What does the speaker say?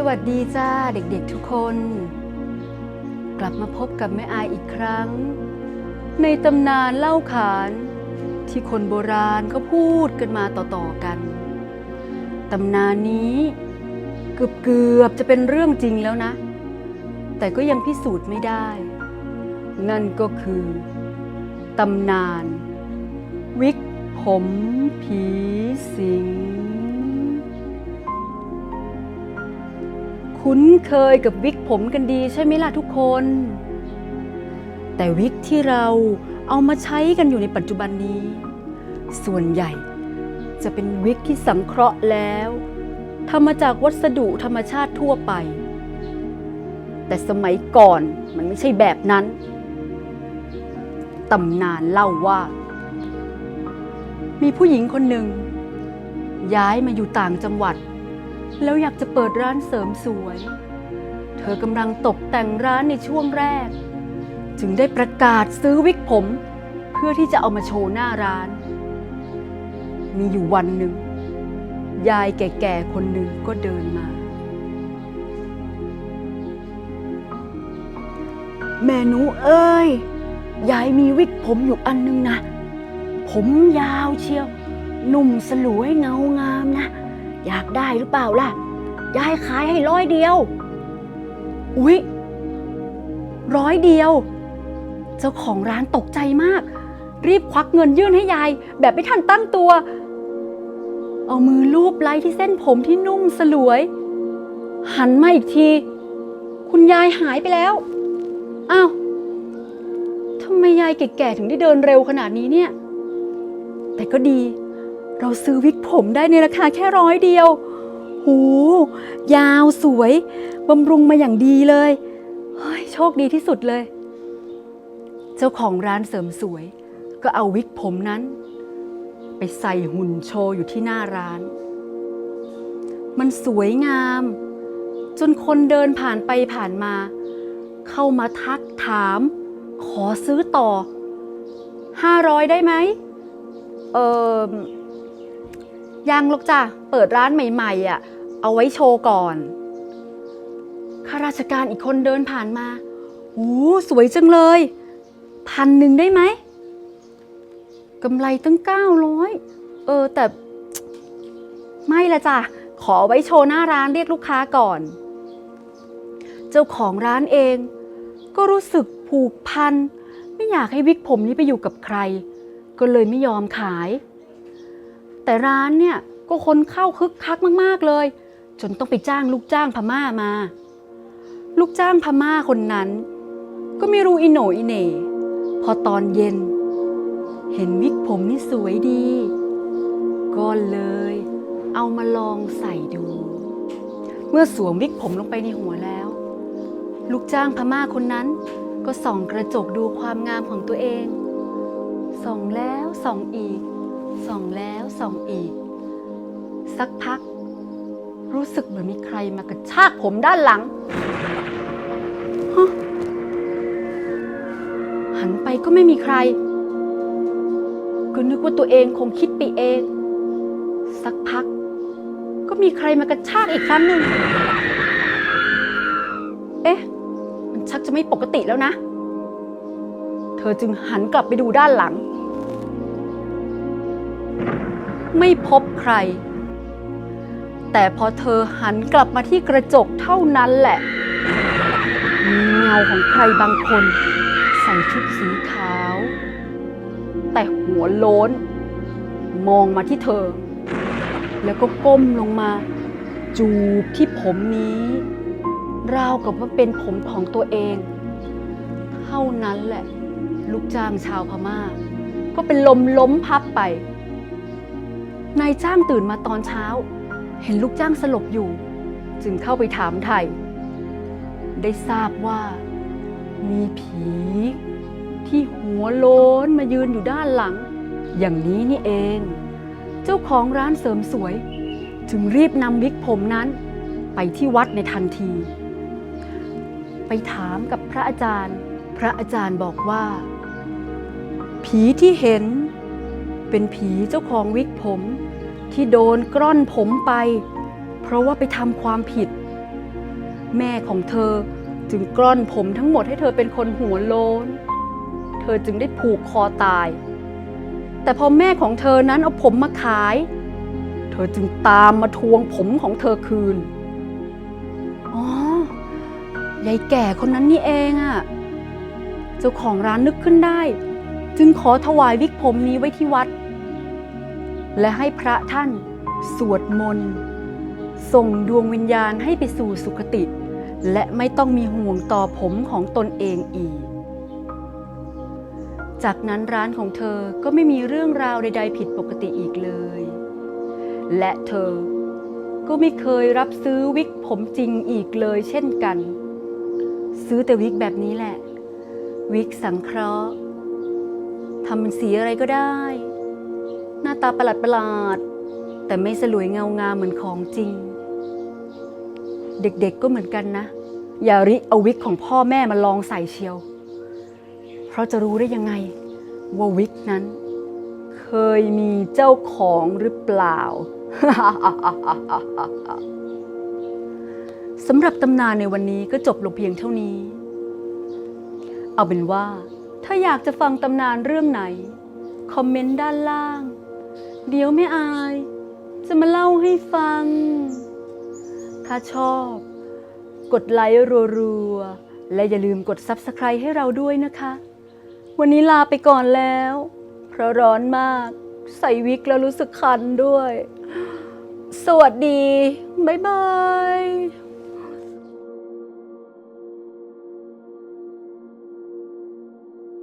สวัสดีจ้าเด็กๆทุกคน กลับมาพบกับแม่อายอีกครั้ง ในตำนานเล่าขานที่คนโบราณเขาพูดกันมาต่อๆกัน ตำนานนี้เกือบๆจะเป็นเรื่องจริงแล้วนะ แต่ก็ยังพิสูจน์ไม่ได้ นั่นก็คือตำนาน วิกผมผีสิง คุ้นเคยกับวิกผมกันดีใช่ไหมล่ะทุกคน แต่วิกที่เราเอามาใช้กันอยู่ในปัจจุบันนี้ ส่วนใหญ่จะเป็นวิกที่สังเคราะห์แล้วทำมาจากวัสดุธรรมชาติทั่วไป แต่สมัยก่อนมันไม่ใช่แบบนั้น ตำนานเล่าว่า มีผู้หญิงคนหนึ่งย้ายมาอยู่ต่างจังหวัด แล้วอยากจะเปิดร้านเสริมสวย เธอกำลังตกแต่งร้านในช่วงแรก จึงได้ประกาศซื้อวิกผม เพื่อที่จะเอามาโชว์หน้าร้าน มีอยู่วันหนึ่ง ยายแก่ๆคนหนึ่งก็เดินมา แม่หนูเอ้ย ยายมีวิกผมอยู่อันนึงนะ ผมยาวเชียว หนุ่มสลวยเงางามนะ อยากได้หรือเปล่าล่ะ ยายขายให้ร้อยเดียว อุ๊ย ร้อยเดียว เจ้าของร้านตกใจมาก รีบควักเงินยื่นให้ยาย แบบไม่ทันตั้งตัว เอามือลูบไล้ที่เส้นผมที่นุ่มสลวย หันมาอีกที คุณยายหายไปแล้ว อ้าวทำไมยายแก่ๆถึงได้เดินเร็วขนาดนี้เนี่ย แต่ก็ดี เราซื้อวิกผมได้ในราคาแค่ร้อยเดียว หู ยาวสวยบำรุงมาอย่างดีเลย เฮ้ย โชคดีที่สุดเลย เจ้าของร้านเสริมสวย ก็เอาวิกผมนั้น ไปใส่หุ่นโชว์อยู่ที่หน้าร้าน มันสวยงาม จนคนเดินผ่านไปผ่านมา เข้ามาทักถาม ขอซื้อต่อห้าร้อยได้ไหม เออ ยังลูกจ้ะเปิดร้านใหม่ๆอะเอาไว้โชว์ก่อนข้าราชการอีกคนเดินผ่านมาโอ้สวยจังเลย พันหนึ่งได้ไหมกำไรตั้งเก้าร้อยเออ แต่ ไม่ละจ้ะ ขอไว้โชว์หน้าร้านเรียกลูกค้าก่อน เจ้าของร้านเอง ก็รู้สึกผูกพัน ไม่อยากให้วิกผมนี้ไปอยู่กับใคร ก็เลยไม่ยอมขาย แต่ร้านเนี่ยก็คนเข้าคึกคักมาก ๆ เลย จนต้องไปจ้างลูกจ้างพม่ามา ลูกจ้างพม่าคนนั้น ก็ไม่รู้อิโหนอิเหน่พอตอนเย็น เห็นวิกผมนี่สวยดี ก็เลย เอามาลองใส่ดู เมื่อสวมวิกผมลงไปในหัวแล้ว ลูกจ้างพม่าคนนั้น ก็ส่องกระจกดูความงามของตัวเอง ส่องแล้วส่องอีก ส่องแล้วส่องอีก สักพัก รู้สึกเหมือนมีใครมากระชากผมด้านหลัง หันไปก็ไม่มีใคร ก็นึกว่าตัวเองคงคิดไปเอง สักพัก ก็มีใครมากระชากอีกครั้งหนึ่ง เอ๊ะ มันชักจะไม่ปกติแล้วนะ เธอจึงหันกลับไปดูด้านหลัง ไม่พบใคร แต่พอเธอหันกลับมาที่กระจกเท่านั้นแหละมีเงาของใครบางคน ใส่ชุดสีขาว แต่หัวโล้น มองมาที่เธอ แล้วก็ก้มลงมา จูบที่ผมนี้ ราวกับว่าเป็นผมของตัวเอง เท่านั้นแหละ ลูกจ้างชาวพม่า ก็เป็นลมล้มพับไป นายจ้างตื่นมาตอนเช้า เห็นลูกจ้างสลบอยู่ จึงเข้าไปถามไทยได้ทราบว่า มีผี ที่หัวโล้นมายืนอยู่ด้านหลัง อย่างนี้นี่เอง เจ้าของร้านเสริมสวย จึงรีบนำวิกผมนั้น ไปที่วัดในทันที ไปถามกับพระอาจารย์ พระอาจารย์บอกว่า ผีที่เห็น เป็นผีเจ้าของวิกผม ที่โดนกล้อนผมไป เพราะว่าไปทำความผิด แม่ของเธอจึงกล้อนผมทั้งหมดให้เธอเป็นคนหัวโลน เธอจึงได้ผูกคอตาย แต่พอแม่ของเธอนั้นเอาผมมาขาย เธอจึงตามมาทวงผมของเธอคืน อ๋อยายแก่คนนั้นนี่เองอะเจ้าของร้านนึกขึ้นได้ จึงขอถวายวิกผมนี้ไว้ที่วัด และให้พระท่านสวดมนต์ส่งดวงวิญญาณให้ไปสู่สุคติ และไม่ต้องมีห่วงต่อผมของตนเองอีก จากนั้นร้านของเธอก็ไม่มีเรื่องราวใด ๆ ผิดปกติอีกเลย และเธอก็ไม่เคยรับซื้อวิกผมจริงอีกเลยเช่นกัน ซื้อแต่วิกแบบนี้แหละ วิกสังเคราะห์ทำเป็นสีอะไรก็ได้ หน้าตาประหลาดประหลาดๆแต่ไม่สลวยเงางามเหมือนของจริง เด็กๆก็เหมือนกันนะ อย่าริเอาวิกของพ่อแม่มาลองใส่เชียว เพราะจะรู้ได้ยังไง ว่าวิกนั้น เคยมีเจ้าของหรือเปล่า สำหรับตำนานในวันนี้ก็จบลงเพียงเท่านี้ เอาเป็นว่าถ้าอยากจะฟังตำนานเรื่องไหน คอมเมนต์ด้านล่าง เดี๋ยวไม่อาย จะมาเล่าให้ฟัง ถ้าชอบ กดไลค์รัวๆ และอย่าลืมกด Subscribe ให้เราด้วยนะคะ วันนี้ลาไปก่อนแล้ว เพราะร้อนมาก ใส่วิกแล้วรู้สึกคันด้วย สวัสดี บ๊ายบาย